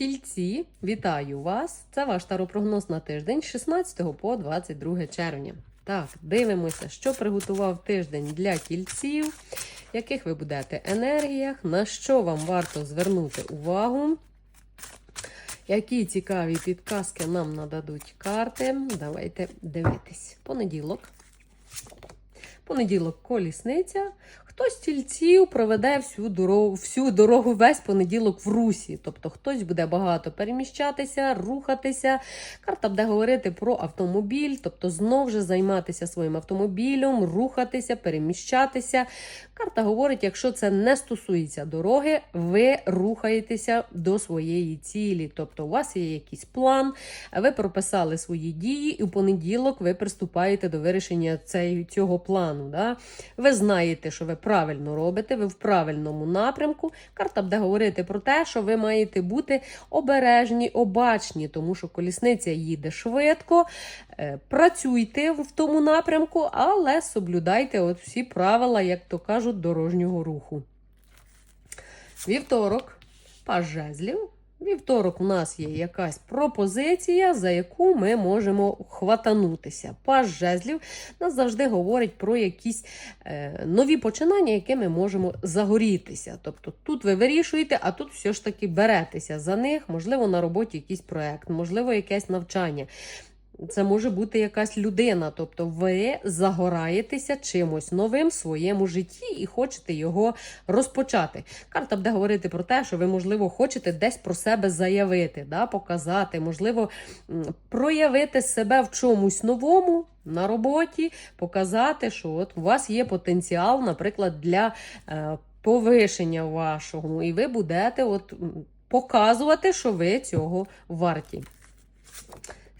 Тільці, вітаю вас! Це ваш таропрогноз на тиждень з 16 по 22 червня. Так, дивимося, що приготував тиждень для тільців, яких ви будете енергіях, на що вам варто звернути увагу. Які цікаві підказки нам нададуть карти. Давайте дивитись. Понеділок. Понеділок колісниця. Хтось тільців проведе всю дорогу, всю дорогу весь понеділок в русі. Тобто хтось буде багато переміщатися, рухатися. Карта буде говорити про автомобіль, тобто знов же займатися своїм автомобілем, рухатися, переміщатися. Карта говорить, якщо це не стосується дороги, ви рухаєтеся до своєї цілі. Тобто, у вас є якийсь план, ви прописали свої дії, і в понеділок ви приступаєте до вирішення цього плану. Да? Ви знаєте, що ви правильно робите, ви в правильному напрямку. Карта буде говорити про те, що ви маєте бути обережні, обачні, тому що колісниця їде швидко. Е, Працюйте в тому напрямку, але соблюдайте от всі правила, як то кажуть, дорожнього руху. Вівторок, паж жезлів. Вівторок у нас є якась пропозиція, за яку ми можемо хватанутися. Паж жезлів нас завжди говорить про якісь е, нові починання, які ми можемо загорітися. Тобто тут ви вирішуєте, а тут все ж таки беретеся за них, можливо, на роботі якийсь проект, можливо, якесь навчання. Це може бути якась людина, тобто ви загораєтеся чимось новим в своєму житті і хочете його розпочати. Карта буде говорити про те, що ви, можливо, хочете десь про себе заявити, да, показати, можливо, проявити себе в чомусь новому на роботі, показати, що от у вас є потенціал, наприклад, для е, повишення вашого, і ви будете от, показувати, що ви цього варті.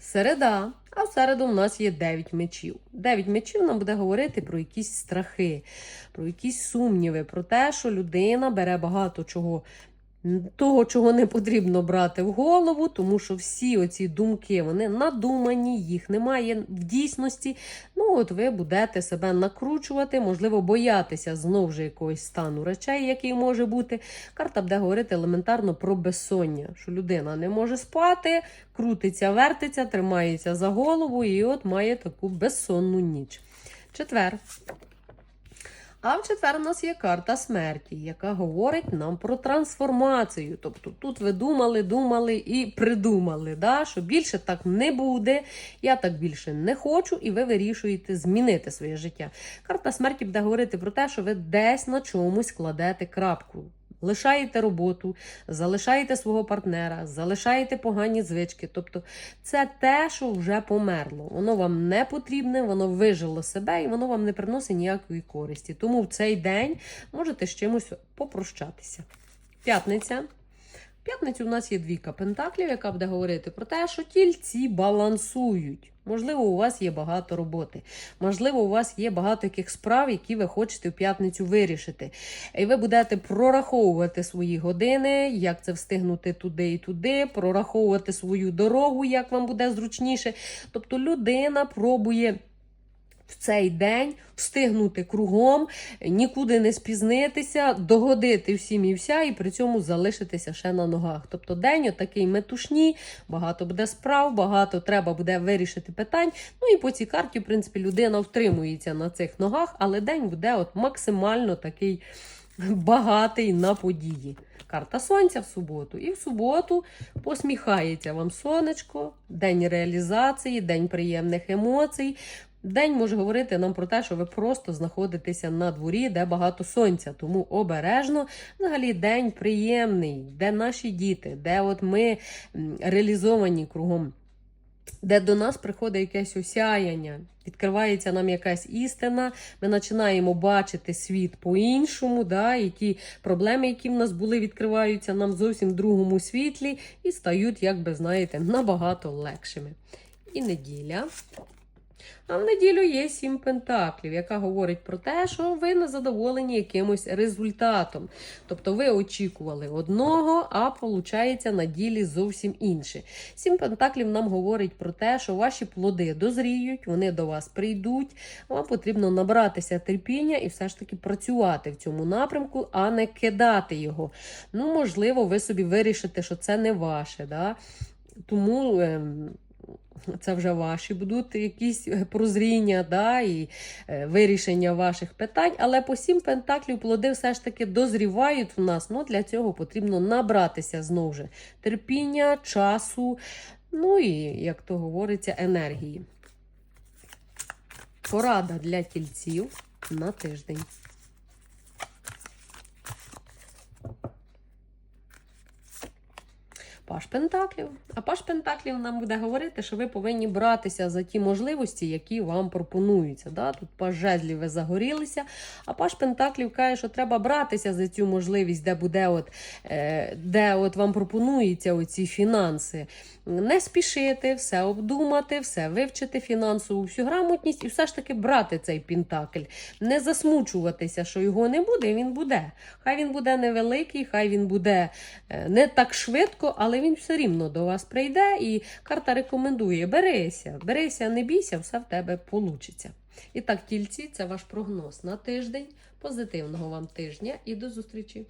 Середа. А в середу в нас є 9 мечів. 9 мечів нам буде говорити про якісь страхи, про якісь сумніви, про те, що людина бере багато чого. Того, чого не потрібно брати в голову, тому що всі оці думки вони надумані, їх немає в дійсності. Ну, от ви будете себе накручувати, можливо, боятися знову ж якогось стану речей, який може бути. Карта буде говорити елементарно про безсоння, що людина не може спати, крутиться, вертиться, тримається за голову і от має таку безсонну ніч. Четвер. А в четвер у нас є карта смерті, яка говорить нам про трансформацію. Тобто тут ви думали, думали і придумали, да? що більше так не буде, я так більше не хочу, і ви вирішуєте змінити своє життя. Карта смерті буде говорити про те, що ви десь на чомусь кладете крапку. Лишаєте роботу, залишаєте свого партнера, залишаєте погані звички. Тобто це те, що вже померло. Воно вам не потрібне, воно вижило себе і воно вам не приносить ніякої користі. Тому в цей день можете з чимось попрощатися. П'ятниця. П'ятницю у нас є двійка пентаклів, яка буде говорити про те, що тільці балансують. Можливо, у вас є багато роботи. Можливо, у вас є багато яких справ, які ви хочете в п'ятницю вирішити. І ви будете прораховувати свої години, як це встигнути туди і туди, прораховувати свою дорогу, як вам буде зручніше. Тобто людина пробує. В цей день встигнути кругом, нікуди не спізнитися, догодити всім і вся, і при цьому залишитися ще на ногах. Тобто день отакий метушні, багато буде справ, багато треба буде вирішити питань. Ну і по цій карті, в принципі, людина втримується на цих ногах, але день буде от максимально такий багатий на події. Карта сонця в суботу. І в суботу посміхається вам сонечко, день реалізації, день приємних емоцій. День може говорити нам про те, що ви просто знаходитеся на дворі, де багато сонця. Тому обережно, взагалі, день приємний, де наші діти, де от ми реалізовані кругом. Де до нас приходить якесь осяяння, відкривається нам якась істина, ми починаємо бачити світ по-іншому, да, і проблеми, які в нас були, відкриваються нам зовсім в другому світлі і стають, як би знаєте, набагато легшими. І неділя. А в неділю є сім пентаклів, яка говорить про те, що ви не задоволені якимось результатом. Тобто ви очікували одного, а виходить на ділі зовсім інше. Сім пентаклів нам говорить про те, що ваші плоди дозріють, вони до вас прийдуть. Вам потрібно набратися терпіння і все ж таки працювати в цьому напрямку, а не кидати його. Ну, можливо, ви собі вирішите, що це не ваше. Да? Тому. це вже ваші будуть якісь е, прозріння да, і е, вирішення ваших питань. Але по сім пентаклів плоди все ж таки дозрівають в нас. Ну, для цього потрібно набратися знову ж терпіння, часу, ну і, як то говориться, енергії. Порада для тільців на тиждень. Паш Пентаклів. А Паш Пентаклів нам буде говорити, що ви повинні братися за ті можливості, які вам пропонуються. Да? Тут Паш жезлів ви загорілися, а Паш Пентаклів каже, що треба братися за цю можливість, де буде от, е, де от вам пропонуються оці фінанси. Не спішити, все обдумати, все вивчити фінансову всю грамотність і все ж таки брати цей пентакль. Не засмучуватися, що його не буде, він буде. Хай він буде невеликий, хай він буде е, не так швидко, але він все рівно до вас прийде. І карта рекомендує: берися, берися, не бійся, все в тебе вийде. І так, тільці, це ваш прогноз на тиждень. Позитивного вам тижня і до зустрічі!